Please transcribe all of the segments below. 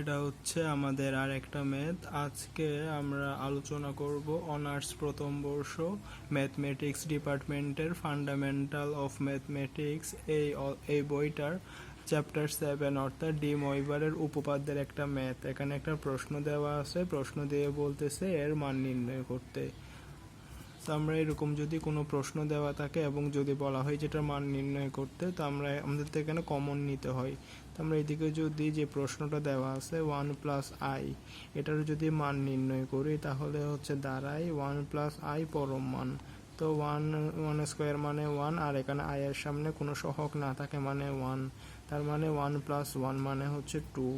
এটা হচ্ছে আমাদের আর একটা ম্যাথ আজকে আমরা আলোচনা করব অনার্স প্রথম বর্ষ ম্যাথমেটিক্স ডিপার্টমেন্টের ফান্ডামেন্টাল অফ ম্যাথমেটিক্স এই এই বইটার চ্যাপ্টার সেভেন অর্থাৎ ডি মইবারের উপপাদ্যের একটা ম্যাথ এখানে একটা প্রশ্ন দেওয়া আছে, প্রশ্ন দিয়ে বলতেছে এর মান নির্ণয় করতে। তো আমরা এরকম যদি কোনো প্রশ্ন দেওয়া থাকে এবং যদি বলা হয় যেটার মান নির্ণয় করতে, তো আমরা, আমাদের তো এখানে কমন নিতে হয়। তো আমরা এদিকে যদি যে প্রশ্নটা দেওয়া আছে ওয়ান প্লাস আই এটার যদি মান নির্ণয় করি, তাহলে হচ্ছে দাঁড়ায় ওয়ান প্লাস আই পরম মান। তো ওয়ান ওয়ান স্কোয়ার মানে ওয়ান আর এখানে আই এর সামনে কোনো সহগ না থাকে মানে ওয়ান তার মানে ওয়ান প্লাস ওয়ান মানে হচ্ছে টু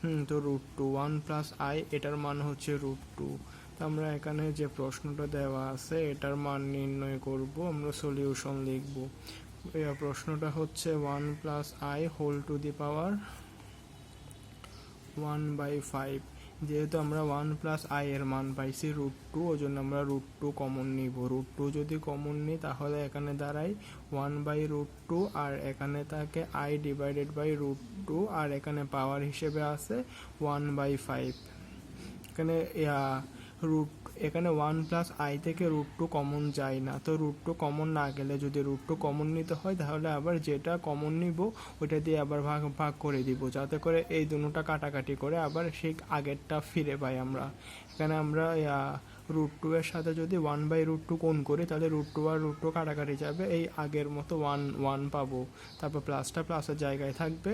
হুম, তো root two one plus I এটার মান হচ্ছে রুট টু তো আমরা এখানে যে প্রশ্নটা দেওয়া আছে, এটার মান নির্ণয় করব, আমরা সলিউশন লিখব। প্রশ্নটা হচ্ছে one plus I whole to the power one by five যেহেতু আমরা ওয়ান প্লাস আই এর মান পাইছি রুট টু ওই জন্য আমরা রুট টু কমন নিব। রুট টু যদি কমন নিই, তাহলে এখানে দাঁড়াই ওয়ান বাই রুট টু আর এখানে থাকে I divided by root two আর এখানে পাওয়ার হিসেবে আছে ওয়ান বাই ফাইভ এখানে রুট এখানে ওয়ান প্লাস আই থেকে রুট টু কমন যায় না। তো রুট টু কমন না গেলে যদি রুট টু কমন নিতে হয়, তাহলে আবার যেটা কমন নিব, ওইটা দিয়ে আবার ভাগ ভাগ করে দিব। যাতে করে এই দুটোটা কাটাকাটি করে আবার সেই আগেরটা ফিরে পাই আমরা। এখানে আমরা রুট টু এর সাথে যদি ওয়ান বাই রুট টু কোন করি, তাহলে রুট টু আর রুট টু কাটাকাটি যাবে। এই আগের মতো ওয়ান ওয়ান পাবো। তারপর প্লাসটা প্লাসের জায়গায় থাকবে।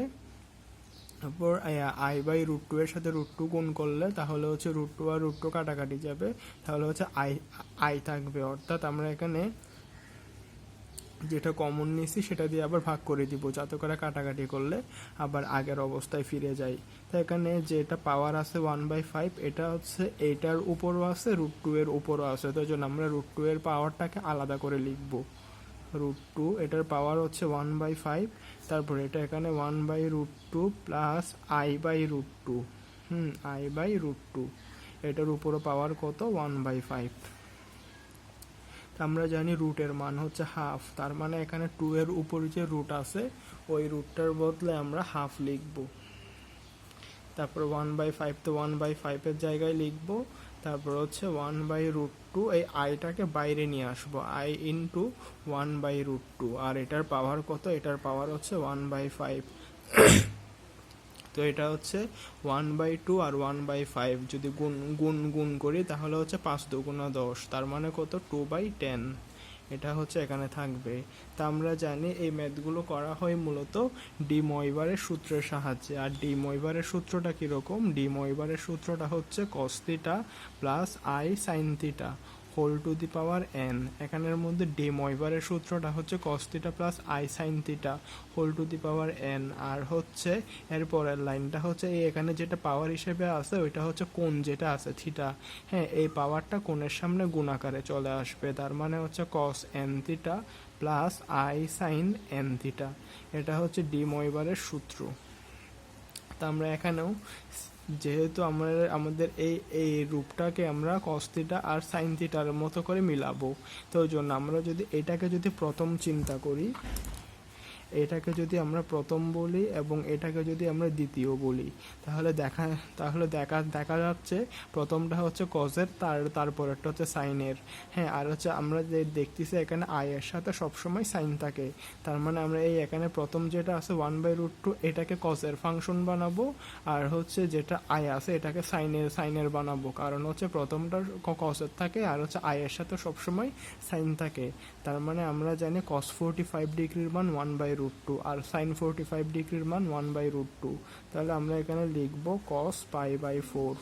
তারপর আই বাই রুট টু এর সাথে রুট টু গুণ করলে তাহলে হচ্ছে রুট টু আর রুট টু কাটাকাটি যাবে। তাহলে হচ্ছে আই আই থাকবে। অর্থাৎ আমরা এখানে যেটা কমন নিয়েছি সেটা দিয়ে আবার ভাগ করে দিব, যাতে করে কাটাকাটি করলে আবার আগের অবস্থায় ফিরে যাই। তো এখানে যেটা পাওয়ার আছে ওয়ান বাই ফাইভ এটা হচ্ছে এইটার উপরও আছে রুট টু এর উপরও আছে। তো জন্য আমরা রুট টু এর পাওয়ারটাকে আলাদা করে লিখব। রুট টু এটার পাওয়ার হচ্ছে ওয়ান বাই ফাইভ তারপর এটা এখানে one by root two plus I by root two hmm I by root two এটার উপরে পাওয়ার কত? ওয়ান বাই ফাইভ আমরা জানি রুটের মান হচ্ছে হাফ তার মানে এখানে টু এর উপর যে রুট আছে, ওই রুটটার বদলে আমরা হাফ লিখব। তারপর ওয়ান বাই ফাইভ তো ওয়ান বাই ফাইভের জায়গায় লিখব। তারপর হচ্ছে ওয়ান বাই রুট টু এই আইটাকে বাইরে নিয়ে আসব। I into one by root two আর এটার পাওয়ার কত? এটার পাওয়ার হচ্ছে ওয়ান বাই ফাইভ তো এটা হচ্ছে ওয়ান বাই টু আর ওয়ান বাই ফাইভ যদি গুণ গুণ গুণ করি তাহলে হচ্ছে পাঁচ দুগুণা দশ, তার মানে কত? টু বাই টেন এটা হচ্ছে এখানে থাকবে। তা আমরা জানি এই ম্যাথগুলো করা হয় মূলত ডি সূত্রের সাহায্যে। আর ডি মইবারের সূত্রটা কীরকম? ডি সূত্রটা হচ্ছে cos theta plus I sine theta whole to the power n এখানের মধ্যে ডি মইবারের সূত্রটা হচ্ছে cos cos theta plus I sine theta whole to the power n আর হচ্ছে এর পরের লাইনটা হচ্ছে এই এখানে যেটা পাওয়ার হিসেবে আছে, ওইটা হচ্ছে কোন যেটা আছে থিটা হ্যাঁ এই পাওয়ারটা কোণের সামনে গুণাকারে চলে আসবে, তার মানে হচ্ছে cos n theta plus I sine n theta এটা হচ্ছে ডি মইবারের সূত্র। তা আমরা এখানেও যেহেতু আমরা আমাদের এই এই রূপটাকে আমরা কস্তিটা আর সাইন মতো করে মিলাবো। তো জন্য আমরা যদি এটাকে যদি প্রথম চিন্তা করি এটাকে যদি আমরা প্রথম বলি এবং এটাকে যদি আমরা দ্বিতীয় বলি, তাহলে দেখা তাহলে দেখা দেখা যাচ্ছে প্রথমটা হচ্ছে কজের তার, তারপরেরটা হচ্ছে সাইনের হ্যাঁ আর হচ্ছে আমরা যে দেখতেছি এখানে আয়ের সাথে সবসময় সাইন থাকে। তার মানে আমরা এই এখানে প্রথম যেটা আছে ওয়ান বাই রুট টু এটাকে কজের ফাংশন বানাবো, আর হচ্ছে যেটা আয় আছে এটাকে সাইনের সাইনের বানাবো। কারণ হচ্ছে প্রথমটা কসের থাকে, আর হচ্ছে আয়ের সাথে সবসময় সাইন থাকে। তার মানে আমরা জানি কস ফোরটি ফাইভ ডিগ্রির মান ওয়ান বাই রুট টু আর সাইন ফোরটি ফাইভ ডিগ্রির মান ওয়ান বাই রুট টু তাহলে আমরা এখানে লিখব cos pi by four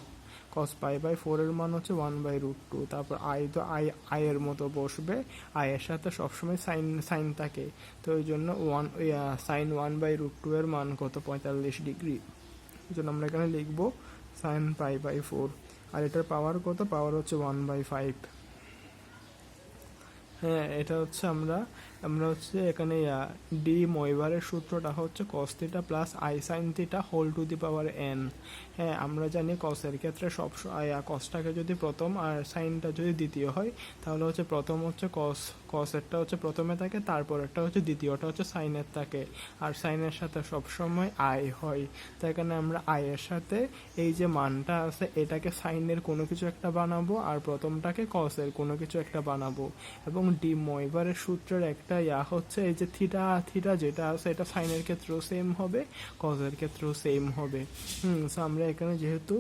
cos pi by ফোরের মান হচ্ছে ওয়ান বাই রুট টু তারপর আই তো আই আয়ের মতো বসবে। আয়ের সাথে সবসময় সাইন সাইন থাকে। তো ওই জন্য one sine one by root two এর মান কত? পঁয়তাল্লিশ ডিগ্রি এই জন্য আমরা এখানে লিখব সাইন পাই বাই ফোর আর এটার পাওয়ার কত? পাওয়ার হচ্ছে ওয়ান বাই ফাইভ হ্যাঁ এটা হচ্ছে আমরা আমরা হচ্ছে এখানে ডি ময়বারের সূত্রটা হচ্ছে cos theta plus I sine theta whole to the power n হ্যাঁ আমরা জানি কসের ক্ষেত্রে সব কসটাকে যদি প্রথম আর সাইনটা যদি দ্বিতীয় হয়, তাহলে হচ্ছে প্রথম হচ্ছে কস কসেরটা হচ্ছে প্রথমে থাকে, তারপরেরটা হচ্ছে দ্বিতীয়টা হচ্ছে সাইনের থাকে। আর সাইনের সাথে সবসময় আই হয়। তাই এখানে আমরা আয়ের সাথে এই যে মানটা আছে, এটাকে সাইনের কোনো কিছু একটা বানাবো, আর প্রথমটাকে কসের কোনো কিছু একটা বানাবো। এবং ডি ময়বারের সূত্রের একটা ইয়া হচ্ছে এই যে থিটা থিটা যেটা আছে এটা সাইনের ক্ষেত্রেও সেম হবে কজের ক্ষেত্রেও সেম হবে। হুম সো আমরা এখানে যেহেতু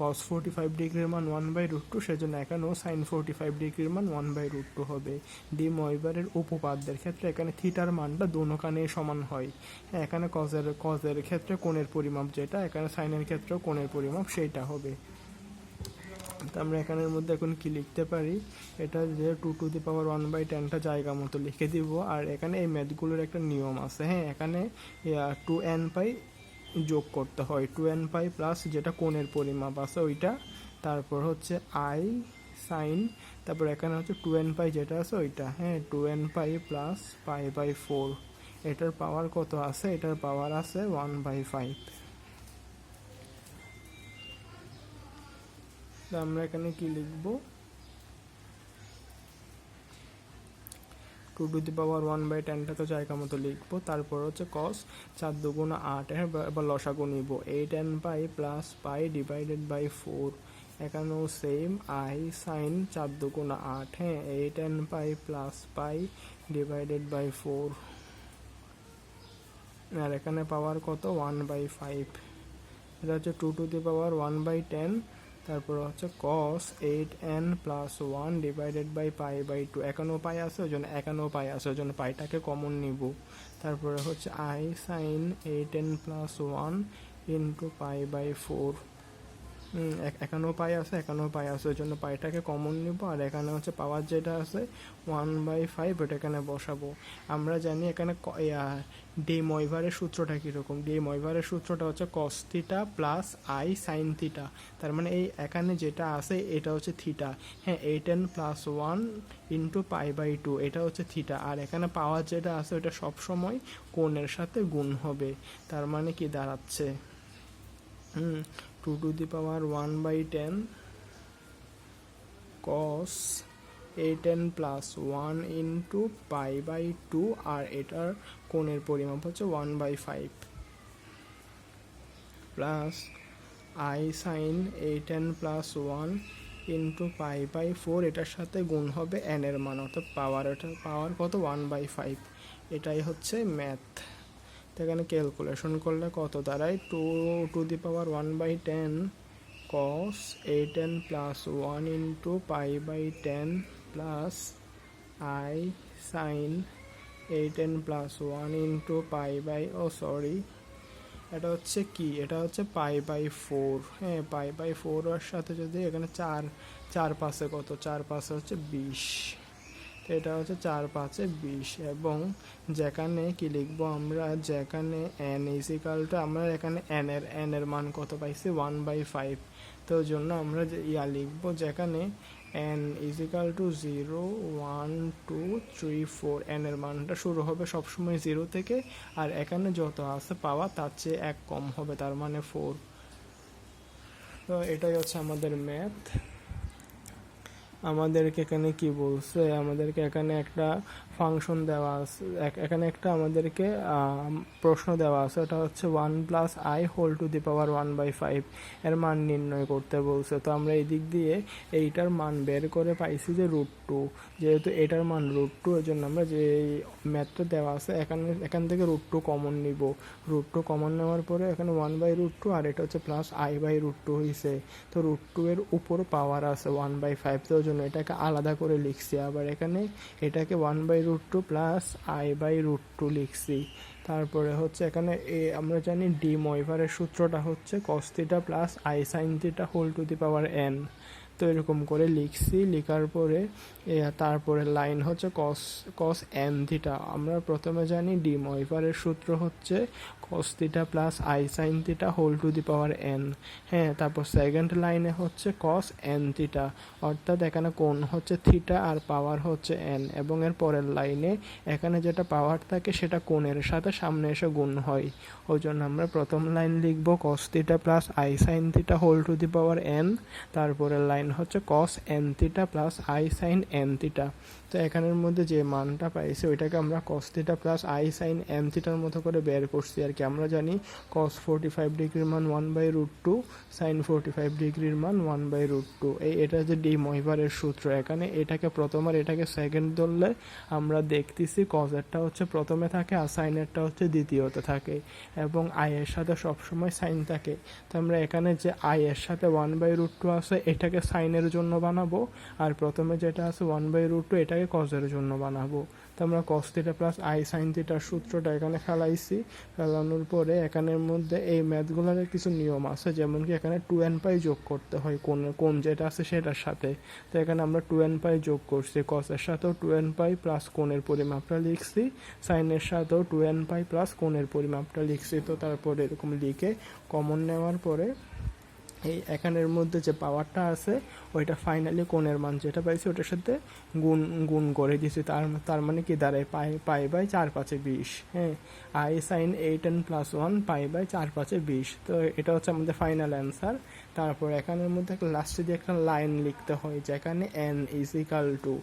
কস ফোরটি ফাইভ ডিগ্রির মান ওয়ান বাই রুট টু সেজন্য এখানেও সাইন ফোরটি ফাইভ ডিগ্রির মান ওয়ান বাই রুট টু হবে। ডি ময়বারের উপপাদ্যের ক্ষেত্রে এখানে থিটার মানটা দোনো কানে সমান হয়। হ্যাঁ এখানে কজের কজের ক্ষেত্রে কোণের পরিমাপ যেটা, এখানে সাইনের ক্ষেত্রেও কোণের পরিমাপ সেইটা হবে। তো আমরা এখানের মধ্যে এখন কি লিখতে পারি? এটা যে two to the power one by টেনটা জায়গা মতো লিখে দিব। আর এখানে এই ম্যাথগুলোর একটা নিয়ম আছে হ্যাঁ? এখানে টু এন পাই যোগ করতে হয়। টু এন পাই প্লাস যেটা কোণের পরিমাপ আছে ওইটা। তারপর হচ্ছে আই সাইন তারপর এখানে হচ্ছে টু এন পাই যেটা আছে ওইটা হ্যাঁ? Two n pi plus pi by four এটার পাওয়ার কত আছে? এটার পাওয়ার আছে ওয়ান বাই ফাইভ তো আমরা এখানে কি লিখব? Two to the power one by টেনটা তো জায়গা মতো লিখব। তারপর হচ্ছে কস চার দুগুণা আট হ্যাঁ এবার লসাগু নিব। Eight n pi plus pi divided by four এখানেও সেম আই সাইন চার দুগুণা আট হ্যাঁ eight n pi plus pi divided by four আর এখানে পাওয়ার কত? ওয়ান বাই ফাইভ এটা হচ্ছে two to the power one by ten তারপর হচ্ছে cos eight n plus one divided by pi by two একানো pi আছে, ওই জন্য একানো পাই আছে, ওই জন্য পাইটাকে কমন নিব। তারপরে হচ্ছে I sine eight n plus one into pi by four একান্ন পাই আছে একান্ন পাই আছে, ওই জন্য পাইটাকে কমন নিব, আর এখানে হচ্ছে পাওয়ার যেটা আছে ওয়ান বাই ফাইভ ওটা এখানে বসাবো। আমরা জানি এখানে ডে ময়ভারের সূত্রটা কীরকম? ডে ময়ভারের সূত্রটা হচ্ছে cos theta plus I sine theta তার মানে এই এখানে যেটা আছে, এটা হচ্ছে থিটা হ্যাঁ eight n plus one into pi by two এটা হচ্ছে থিটা আর এখানে পাওয়ার যেটা আছে, ওটা সবসময় কোণের সাথে গুণ হবে। তার মানে কি দাঁড়াচ্ছে? হুম two to the power one by ten cos eight n plus one into pi by two আর এটার কোণের পরিমাপ হচ্ছে one by five plus I sine eight n plus one into pi by four এটার সাথে গুণ হবে এন এর মান, অর্থাৎ পাওয়ার এটা পাওয়ার কত? ওয়ান বাই ফাইভ এটাই হচ্ছে ম্যাথ তো এখানে ক্যালকুলেশন করলে কত দাঁড়ায়? Two to the power one by ten cos eight n plus one into pi by ten plus I sine eight n plus one into pi by oh sorry এটা হচ্ছে কি? এটা হচ্ছে পাই বাই ফোর হ্যাঁ পাই by four সাথে যদি এখানে চার চার পাশে কত? চার পাশে হচ্ছে বিশ। এটা হচ্ছে চার পাঁচে বিশ এবং যেখানে কি লিখব আমরা? যেখানে এন ইজিক্যালটা আমরা এখানে এন এর এন এর মান কত পাইছি? ওয়ান বাই ফাইভ তো জন্য আমরা ইয়া লিখব যেখানে n equal to zero one two three four n এর মানটা শুরু হবে সবসময় জিরো থেকে, আর এখানে যত আছে পাওয়া তার চেয়ে এক কম হবে, তার মানে ফোর তো এটাই হচ্ছে আমাদের ম্যাথ আমাদেরকে এখানে কি বলছে? আমাদেরকে এখানে একটা ফাংশন দেওয়া আছে এখানে একটা আমাদেরকে প্রশ্ন দেওয়া আছে। এটা হচ্ছে one plus I whole to the power one by five এর মান নির্ণয় করতে বলছে। তো আমরা এই দিক দিয়ে এইটার মান বের করে পাইছি যে রুট টু যেহেতু এটার মান রুট টু এর জন্য আমরা যে ম্যাথটা দেওয়া আছে, এখানে এখান থেকে রুট টু কমন নিব। রুট টু কমন নেওয়ার পরে এখানে ওয়ান বাই রুট টু আর এটা হচ্ছে plus I by root two হয়েছে তো রুট টু এর উপর পাওয়ার আছে ওয়ান বাই ফাইভ তো জন্য এটাকে আলাদা করে লিখছি। আবার এখানে এটাকে one by root two plus I by root two লিখছি। তারপরে হচ্ছে এখানে এ, আমরা জানি ডি ময়ভারের সূত্রটা হচ্ছে cos theta plus I sine theta whole to the power n তো এরকম করে লিখছি, লেখার পরে তারপরে লাইন হচ্ছে কস কস এন থিটা আমরা প্রথমে জানি ডি ময়ভারের সূত্র হচ্ছে cos theta plus I sine theta whole to the power n হ্যাঁ তারপর সেকেন্ড লাইনে হচ্ছে কস এন থিটা অর্থাৎ এখানে কোণ হচ্ছে থিটা আর পাওয়ার হচ্ছে এন এবং এর পরের লাইনে এখানে যেটা পাওয়ার থাকে সেটা কোণের সাথে সামনে এসে গুণ হয়। ওই জন্য আমরা প্রথম লাইন লিখব cos theta plus I sine theta whole to the power n তারপরের লাইন হচ্ছে cos n theta plus I sine n theta তো এখানের মধ্যে যে মানটা পাইছি, ওইটাকে আমরা cos theta plus I sine n থিটার মতো করে বের করছি আর কি। আমরা জানি কস ফোরটি ফাইভ ডিগ্রির মান one by root two sine forty five ডিগ্রির মান ওয়ান বাই রুট টু এই এটা যে ডি মহিবারের সূত্র, এখানে এটাকে প্রথম আর এটাকে সেকেন্ড ধরলে আমরা দেখতেছি কজেরটা হচ্ছে প্রথমে থাকে আর সাইনেরটা হচ্ছে দ্বিতীয়তে থাকে এবং আই এর সাথে সবসময় সাইন থাকে। তো আমরা এখানে যে আই এর সাথে ওয়ান বাই রুট টু আছে, এটাকে সাইনের জন্য বানাবো, আর প্রথমে যেটা আছে ওয়ান বাই রুট টু এটাকে কজের জন্য বানাবো। তো আমরা cos theta plus I sine থিটার সূত্রটা এখানে ফেলাইছি। ফেলানোর পরে এখানের মধ্যে এই ম্যাথগুলোর কিছু নিয়ম আছে, যেমন কি এখানে টু এন পাই যোগ করতে হয়, কোন কোন যেটা আছে সেটার সাথে। তো এখানে আমরা টু এন পাই যোগ করছি কসের সাথেও টু এন পাই প্লাস কোণের পরিমাপটা লিখছি সাইনের সাথেও টু এন পাই প্লাস কোণের পরিমাপটা লিখছি। তো তারপরে এরকম লিখে কমন নেওয়ার পরে এই এখানের মধ্যে যে পাওয়ারটা আছে, ওইটা ফাইনালি কোণের মান যেটা পাইছি, ওটার সাথে গুণ গুণ করে দিয়েছি। তার তার মানে কি? দাঁড়ায়, পাই পাই বাই চার পাঁচে বিশ। হ্যাঁ I sine eight n plus one pi by চার পাঁচে বিশ। তো এটা হচ্ছে আমাদের ফাইনাল অ্যান্সার তারপর এখানের মধ্যে একটা লাস্টে দিয়ে একটা লাইন লিখতে হয়, যেখানে n equal to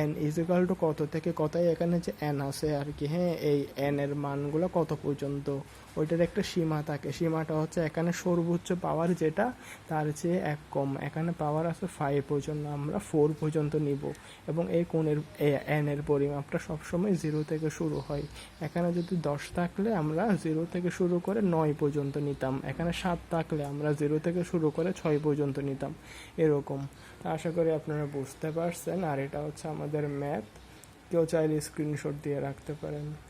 n equal to কত থেকে কতই এখানে যে এন আছে আর কি। হ্যাঁ এই এন এর মানগুলো কত পর্যন্ত? ওইটার একটা সীমা থাকে। সীমাটা হচ্ছে এখানে সর্বোচ্চ পাওয়ার যেটা, তার চেয়ে এক কম। এখানে পাওয়ার আছে ফাইভ পর্যন্ত, আমরা ফোর পর্যন্ত নিব। এবং এই কোণের এর পরিমাপটা সবসময় জিরো থেকে শুরু হয়। এখানে যদি দশ থাকলে আমরা জিরো থেকে শুরু করে নয় পর্যন্ত নিতাম। এখানে সাত থাকলে আমরা জিরো থেকে শুরু করে ছয় পর্যন্ত নিতাম। এরকম। তো আশা করি আপনারা বুঝতে পারছেন। আর এটা হচ্ছে আমাদের ম্যাথ কেউ চাইলে স্ক্রিনশট দিয়ে রাখতে পারেন।